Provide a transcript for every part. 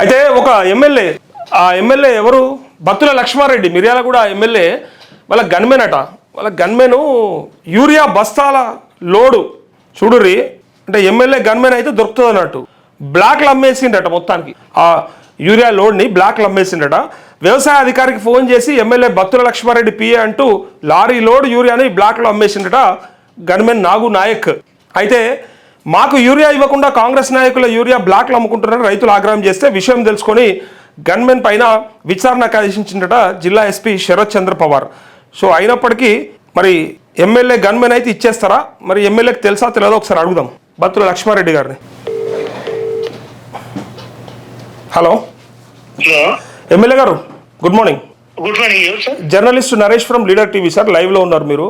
అయితే ఒక ఎమ్మెల్యే ఆ ఎమ్మెల్యే ఎవరు? బత్తుల లక్ష్మారెడ్డి మిర్యాల కూడా ఎమ్మెల్యే వాళ్ళ గన్మెన్ అట. వాళ్ళ గన్మెను యూరియా బస్తాల లోడు. చూడురి అంటే ఎమ్మెల్యే గన్మెన్ అయితే దొరుకుతుంది అన్నట్టు. బ్లాక్లు అమ్మేసిండట మొత్తానికి. ఆ యూరియా లోడ్ని బ్లాక్లు అమ్మేసిండట వ్యవసాయ అధికారికి ఫోన్ చేసి ఎమ్మెల్యే బత్తుల లక్ష్మారెడ్డి పిఏ అంటూ లారీ లోడ్ యూరియాని బ్లాక్లో అమ్మేసిండట గన్మెన్ నాగు నాయక్. అయితే మాకు యూరియా ఇవ్వకుండా కాంగ్రెస్ నాయకుల యూరియా బ్లాక్లు అమ్ముకుంటున్నారని రైతులు ఆగ్రహం చేస్తే విషయం తెలుసుకొని గన్మెన్ పైన విచారణకు ఆదేశించిందట జిల్లా ఎస్పీ శరత్ చంద్ర పవార్. సో అయినప్పటికీ మరి ఎమ్మెల్యే గన్మెన్ అయితే ఇచ్చేస్తారా? మరి ఎమ్మెల్యేకి తెలుసా తెలియదో? ఒకసారి అడుగుదాం. బత్తుల లక్ష్మారెడ్డి గారిని. హలో. ఎమ్మెల్యే గారు good morning. Good morning journalist Naresh from leader TV sir లైవ్లో ఉన్నారు మీరు.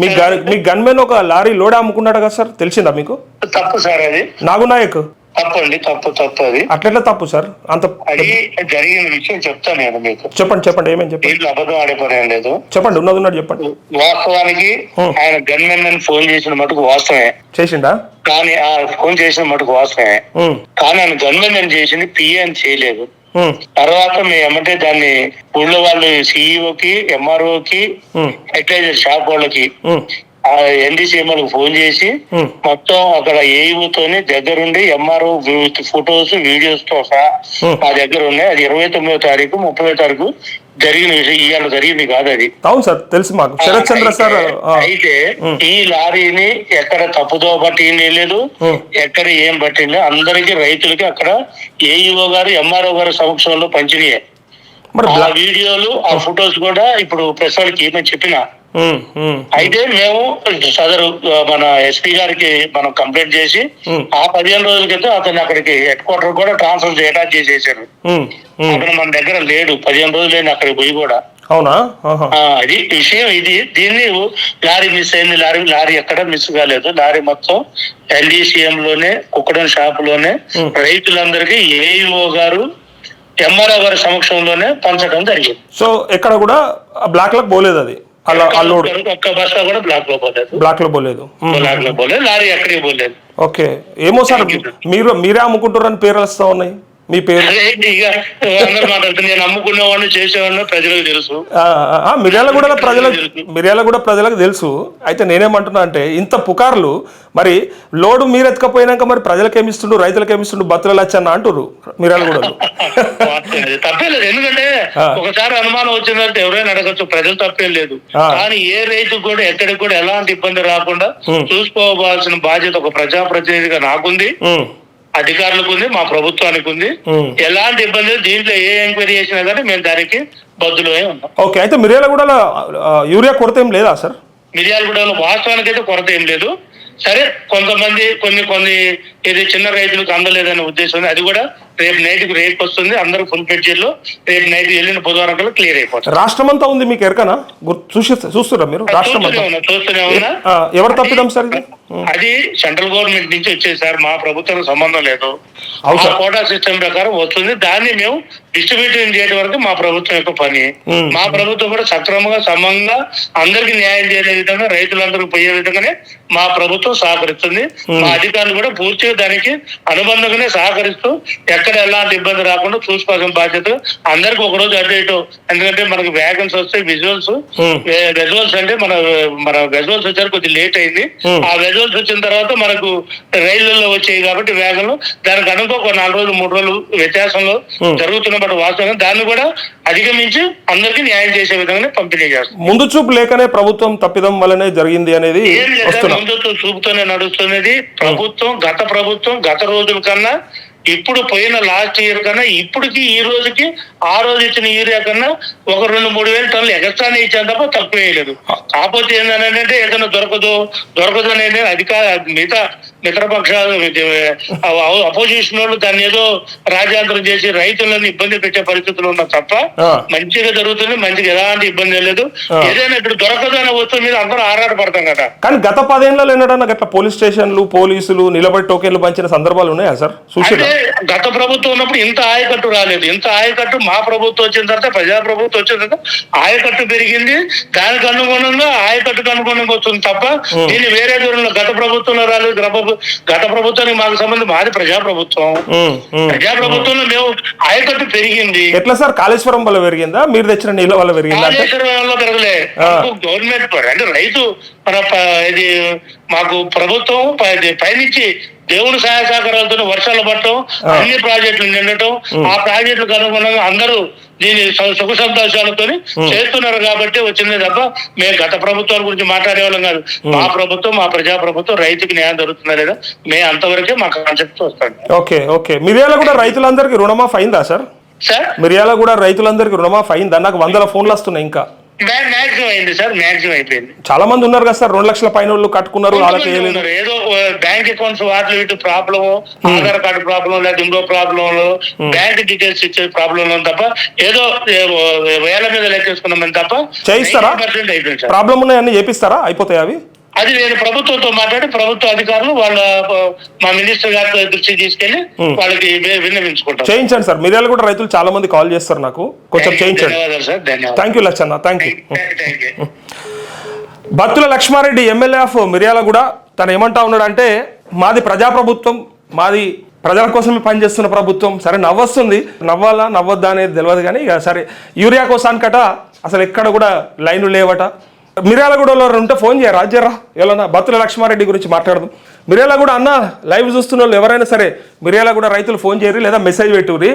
మీ గన్ మీ గన్మెన్ ఒక లారీ లోడ్ అమ్ముకున్నాడు కదా సార్? తెలిసిందా మీకు? తప్పు సార్ అది. నాగునాయక్. తప్పు అండి తప్పు తప్పు అది. అట్లెట్లా తప్పు సార్? అంత అది జరిగిన విషయం చెప్తాను నేను మీకు. చెప్పండి చెప్పండి ఏమేమి చెప్పండి? అబద్ధం ఆడే లేదు. చెప్పండి ఉన్నది ఉన్నది చెప్పండి. వాస్తవానికి. ఆయన గన్మెన్ అని ఫోన్ చేసిన మటుకు వాస్తవమే. చేసిండా? కానీ ఆ ఫోన్ చేసిన మటుకు వాస్తవమే. కానీ ఆయన గన్మెన్ అని చేసింది పిఏ అని చేయలేదు. తర్వాత మేము ఏమంటే దాన్ని ఊళ్ళో వాళ్ళు సిఇఓకి ఎంఆర్ఓకి ఫెర్టిలైజర్ షాప్ వాళ్ళకి ఆ ఎన్డీసీఎంలకు ఫోన్ చేసి ఉమ్. మొత్తం అక్కడ ఏఈఓతోని దగ్గరుండి ఎంఆర్ఓ విత్ ఫొటోస్ వీడియోస్తో సహా Hmm. మా దగ్గర ఉన్నాయి అది ఇరవై తొమ్మిదో తారీఖు ముప్పై తారీఖు జరిగిన విషయం ఇవాళ జరిగింది కాదు అది. అవును సార్ తెలుసు మాకు. శరత్ చంద్ర సార్ అయితే. ఈ లారీని ఎక్కడ తప్పుదో పట్టింది లేదు. ఎక్కడ ఏం పట్టింది అందరికి రైతులకి అక్కడ ఏఈఓ గారు ఎంఆర్ఓ గారి సమక్షంలో పంచినాయి. మరి ఆ వీడియోలు ఆ ఫొటోస్ కూడా ఇప్పుడు ప్రెస్ వాళ్ళకి ఏమని చెప్పిన అయితే మేము సదరు మన ఎస్పీ గారికి మనం కంప్లైంట్ చేసి. ఆ పదిహేను రోజుల క్రితం అతను అక్కడికి హెడ్ క్వార్టర్ కూడా ట్రాన్స్ఫర్ చేయడం చేసేసారు. అతను మన దగ్గర లేడు పదిహేను రోజులు లేని అక్కడికి పోయి కూడా. అవునా? ఇది విషయం ఇది. దీన్ని లారీ మిస్ అయింది లారీ లారీ ఎక్కడ మిస్ కాలేదు. లారీ మొత్తం ఎల్డీసీఎం లోనే కుక్కడం షాప్లోనే. రైతులందరికీ ఏఈఓ గారు ఎంఆర్ఓ గారి సమక్షంలోనే పంచడం జరిగింది. సో ఎక్కడ కూడా బ్లాక్లో పోలేదు అది అలా ఆ లోడ్ ఒక్క బస్తా కూడా బ్లాక్లో పోలేదు. బ్లాక్లో పోలేదు. బ్లాక్లో పోలేదు లారీ ఎక్కడికి పోలేదు. ఓకే. ఏమో సార్ మీరు మీరే అమ్ముకుంటారని పేరు వస్తా ఉన్నాయి. మీ పేరు? నేను చేసేవాడిని ప్రజలకు తెలుసు. ఆ, మిర్యాలగూడ ప్రజలకు మిర్యాలగూడ ప్రజలకు తెలుసు. అయితే నేనేమంటున్నా అంటే ఇంత పుకార్లు మరి లోడు మీరు ఎత్తుకపోయినాక మరి ప్రజలకు ఏమిస్తుండు రైతులకు ఏమిస్తుండు బతులు లచ్చన్న అంటురు మిర్యాలగూడలో అది. తప్పే లేదు. ఎందుకంటే. ఒకసారి అనుమానం వచ్చిందంటే ఎవరైనా అడగచ్చు. ప్రజలు తప్పేం లేదు. కానీ ఏ రైతు కూడా ఎక్కడికి కూడా ఎలాంటి ఇబ్బంది రాకుండా. చూసుకోవాల్సిన బాధ్యత ఒక ప్రజాప్రతినిధిగా నాకుంది. అధికారులకు ఉంది మా ప్రభుత్వానికి ఉంది. ఎలాంటి ఇబ్బంది. దీంట్లో ఏ ఎంక్వైరీ చేసినా కానీ మేము దానికి బద్దులమే ఉన్నాం ఓకే అయితే మిర్యాలగూడలో యూరియా కొరత ఏం లేదా సార్ మిర్యాలగూడలో వాస్తవానికి అయితే కొరత ఏం లేదు సరే కొంతమంది కొన్ని కొన్ని ఇది చిన్న రైతులకు అందలేదనే ఉద్దేశం ఉంది. అది కూడా రేపు నైట్కి రేపు వస్తుంది అందరూ ఫుల్లో రేపు నైట్ వెళ్ళిన బుధవారం కల్లా క్లియర్ అయిపోతుంది రాష్ట్రం అంతా ఉంది మీకు ఎరకనా? చూసి చూస్తురా మీరు? రాష్ట్రం చూస్తూనే ఉన్నా ఎవరు తప్పిదాం సార్ ఇది? అది సెంట్రల్ గవర్నమెంట్ నుంచి వచ్చేది సార్ మా ప్రభుత్వం సంబంధం లేదు. కోటా సిస్టమ్ ప్రకారం వస్తుంది. దాన్ని మేము డిస్ట్రిబ్యూషన్ చేయడం వరకు మా ప్రభుత్వం యొక్క పని. మా ప్రభుత్వం కూడా సక్రమంగా సమంగా అందరికి న్యాయం చేసే విధంగా రైతులందరూ పోయే విధంగానే మా ప్రభుత్వం సహకరిస్తుంది. మా అధికారులు కూడా పూర్తిగా దానికి అనుబంధంగానే సహకరిస్తూ ఎక్కడ ఎలాంటి ఇబ్బంది రాకుండా చూసుకోవాల్సిన బాధ్యత. అందరికి ఒక రోజు అటు ఇటు ఎందుకంటే మనకు వ్యాగన్స్ వస్తే విజువల్స్. విజువల్స్ అంటే మన మన విజువల్స్ వచ్చారు కొద్దిగా లేట్ అయింది. ఆ విజువల్స్ వచ్చిన తర్వాత మనకు రైళ్ళలో వచ్చాయి కాబట్టి వేగంలో దానికి అనుకో ఒక నాలుగు రోజులు మూడు రోజులు వ్యత్యాసంలో. జరుగుతున్న బట్టి వాస్తవంగా దాన్ని కూడా అధిగమించి అందరికీ న్యాయం చేసే విధంగానే పంపిణీ చేస్తాం. ముందు చూపు లేకనే ప్రభుత్వం తప్పిదం వల్లనే జరిగింది అనేది ముందుతో చూపుతోనే నడుస్తున్నది. ప్రభుత్వం గత ప్రభుత్వం గత రోజుల కన్నా ఇప్పుడు పోయిన లాస్ట్ ఇయర్ కన్నా ఇప్పటికి ఈ రోజుకి ఆ రోజు ఇచ్చిన యూరియా కన్నా ఒక రెండు మూడు వేల టన్నులు ఎగస్ట్రానే ఇచ్చాను తప్ప తక్కువ వేయలేదు. కాకపోతే ఏంటంటే ఏదైనా దొరకదు దొరకదు అనేది అధికార మిగతా మిత్రపక్షాలు అపోజిషన్ వాళ్ళు దాన్ని ఏదో రాజ్యాంతరం చేసి రైతులను ఇబ్బంది పెట్టే పరిస్థితులు ఉన్నా తప్ప. మంచిగా జరుగుతుంది మంచిగా ఎలాంటి ఇబ్బంది లేదు. ఏదైనా ఇప్పుడు దొరకదు అనే వస్తువు మీద అందరూ ఆరాటపడతాం కదా. కానీ గత పదేళ్ళలో ఎన్నడన్నా గట్ల పోలీస్ స్టేషన్లు పోలీసులు నిలబడి టోకెన్లు పంచిన సందర్భాలు ఉన్నాయా సార్? అంటే గత ప్రభుత్వం ఉన్నప్పుడు ఇంత ఆయకట్టు రాలేదు. ఇంత ఆయకట్టు మా ప్రభుత్వం వచ్చిన తర్వాత ప్రజా ప్రభుత్వం వచ్చిన తర్వాత ఆయకట్టు పెరిగింది. దానికి అనుగుణంగా ఆయకట్టుకు అనుగుణంగా వస్తుంది తప్ప దీన్ని వేరే దూరంలో గత ప్రభుత్వంలో రాలేదు గత గత ప్రభుత్వానికి మాకు సంబంధం మాది ప్రజా ప్రభుత్వం ఉమ్, ఉమ్. ప్రజా ప్రభుత్వంలో మేము ఆయకట్టు పెరిగింది. ఎట్లా సార్? కాళేశ్వరం వల్ల పెరిగిందా? మీరు తెచ్చిన నీళ్ళ వల్ల పెరిగిందా? కాళేశ్వరంలో పెరగలే. గవర్నమెంట్ అంటే రైతు మన ఇది మాకు ప్రభుత్వం పైనుంచి దేవుని సహాయ సహకారాలతో వర్షాలు పడటం ఆ. అన్ని ప్రాజెక్టులు నిండటం. ఆ ప్రాజెక్టులకు అనుగుణంగా అందరూ దీని సుఖ సంతోషాలతో చేస్తున్నారు కాబట్టి వచ్చింది తప్ప మేము గత ప్రభుత్వాల గురించి మాట్లాడే వాళ్ళం కాదు మా ప్రభుత్వం మా ప్రజా ప్రభుత్వం రైతుకి న్యాయం దొరుకుతుందా లేదా? మేము అంతవరకే మా కాన్సెప్ట్ వస్తాం ఓకే ఓకే. మిర్యాల కూడా రైతులందరికీ రుణమాఫ్ అయిందా సార్? సార్? మిర్యాల కూడా రైతులందరికీ రుణమాఫ్ అయిందా? నాకు వందల ఫోన్లు వస్తున్నాయి ఇంకా. మ్యాక్సిమం అయింది సార్ మ్యాక్సిమం అయిపోయింది. చాలా మంది ఉన్నారు కదా సార్ రెండు లక్షల పైన వాళ్ళు కట్టుకున్నారు వాళ్ళకి. ఏదో బ్యాంక్ అకౌంట్స్ వాటిలో ఇటు ప్రాబ్లం ఆధార్ కార్డు ప్రాబ్లం లేదా ఇంకో ప్రాబ్లం బ్యాంక్ డీటెయిల్స్ ఇచ్చే ప్రాబ్లం తప్ప ఏదో వేల మీద లెక్కేసుకున్నామని తప్ప చేయిస్తారా? 90% అయిపోయింది సార్. ప్రాబ్లం ఉన్నాయని చేపిస్తారా? అయిపోతాయి అవి? అది నేను ప్రభుత్వంతో మాట్లాడి ప్రభుత్వ అధికారులు వాళ్ళ మా మినిస్టర్ గారి దృష్టికి తీసుకెళ్ళి వాళ్ళకి విన్నవించుకుంటాం చేయించండి సార్. మిర్యాల కూడా రైతులు చాలా మంది కాల్ చేస్తారు నాకు. కొంచెం చేయించండి. Thank you Lacchanna. Thank you Lakshmareddy MLA of Miryalaguda తను ఏమంటా ఉన్నాడంటే మాది ప్రజాప్రభుత్వం మాది ప్రజల కోసమే పనిచేస్తున్న ప్రభుత్వం. సరే నవ్వొస్తుంది. నవ్వాలా నవ్వొద్దా అనేది తెలియదు కానీ ఇక సరే యూరియా కోసానికట అసలు ఎక్కడ కూడా లైన్లు లేవట. మిర్యాలగూడలో ఉంటే ఫోన్ చేయరా రాజ్యరా ఎలా బత్తుల లక్ష్మారెడ్డి గురించి మాట్లాడదాం. మిర్యాలగూడ అన్న లైవ్ చూస్తున్న వాళ్ళు ఎవరైనా సరే మిర్యాలగూడ రైతులు ఫోన్ చేయరు లేదా మెసేజ్ పెట్టుర్రి.